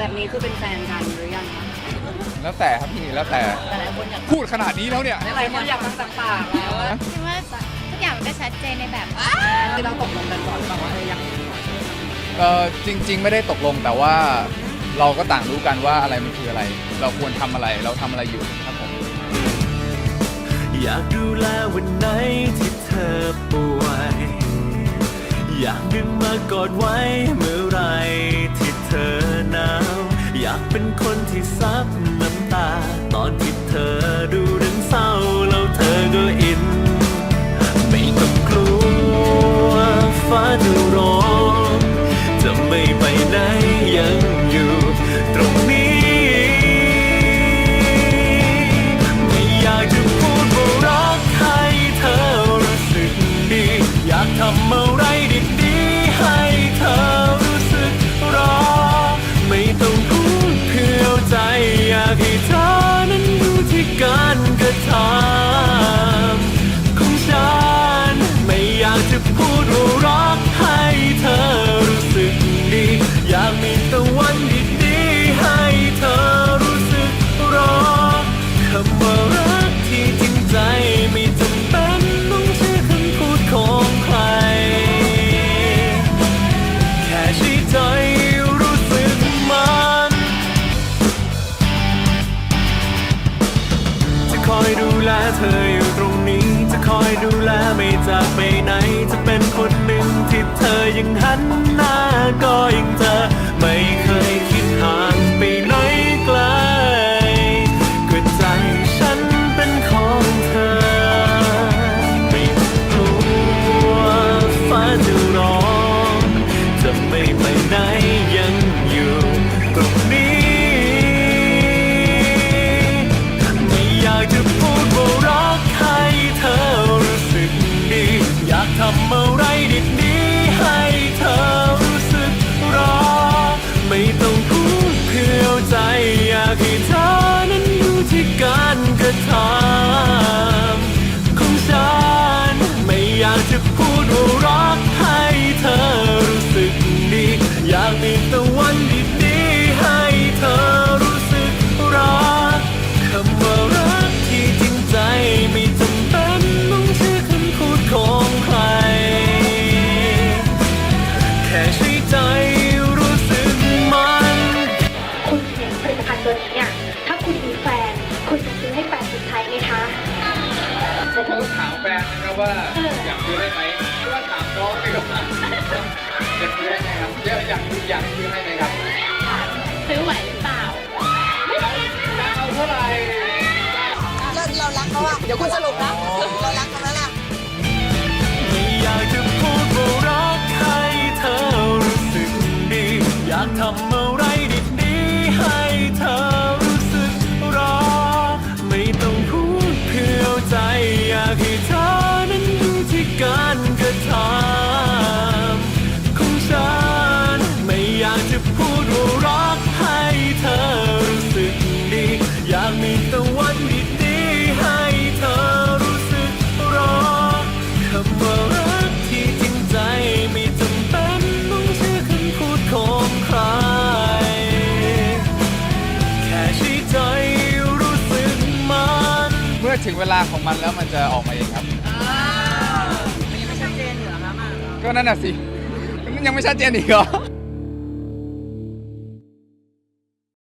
แบบนี้คือเป็นแฟนกันหรือยังคะแล้วแต่ครับพี่แล้วแต่แต่หลายคนอยากพูดขนาดนี้แล้วเนี่ยหลายคนอยากฟังจากปากแล้วว่าคิดว่าทุกอย่างมันก็ชัดเจนในแบบคือเราตกลงกันก่อนแบบว่าเออยังเออจริง ๆ ไม่ได้ตกลงแต่ว่าเราก็ต่างรู้กันว่าอะไรมันคืออะไร เราควรทำอะไรเราทำอะไรอยู่ครับผมอยากดูแลวันไหนที่เธอป่วย อยากดึงมากอดไว้ากเป็นคนที่ซับ เธออยู่ตรงนี้ จะคอยดูแลไม่จากไปไหน จะเป็นคนหนึ่งที่เธอยังหันหน้าก็ยังเจอไม่เคยคิดำอะไรดีๆให้เธอรู้สึกรอ ไม่ต้องพูดเพื่อใจอยากให้เธอนั้นอยู่ที่การกระทำของฉัน ไม่อยากจะพูดว่ารักให้เธอรู้สึกดี อยากมีแต่วั ตภัณฑ์ตัวนี้เนี่ยถ้าคุณมีแฟน คุณจะซื้อให้แฟนคุณใช้ไหมคะ ก็ผมก็ถามแฟนนะครับว่าอยากซื้อให้ไหมเพราะว่าถามน้องดีกว่าอยากซื้อให้ไหมครับอยากอยากอยากซื้อให้ไหมครับซื้อไหวหรือเปล่าเอาเท่าไหร่เราเรารักเขาอะเดี๋ยวคุณสรุปนะ เรารัก การกระทำของฉัน ไม่อยากจะพูดว่ารักให้เธอรู้สึกดี อยากมีต่วันดีๆให้เธอรู้สึกรอคำว่ารักที่จริงใจไม่จำเป็นต้องใช้คำพูดของใคร แค่ใช้ใจรู้สึกมัน เมื่อถึงเวลาของมันแล้วมันจะออกมาเองครับ ก็นั่นน่ะสิมันยังไม่ชัดเจนอีกเหรอ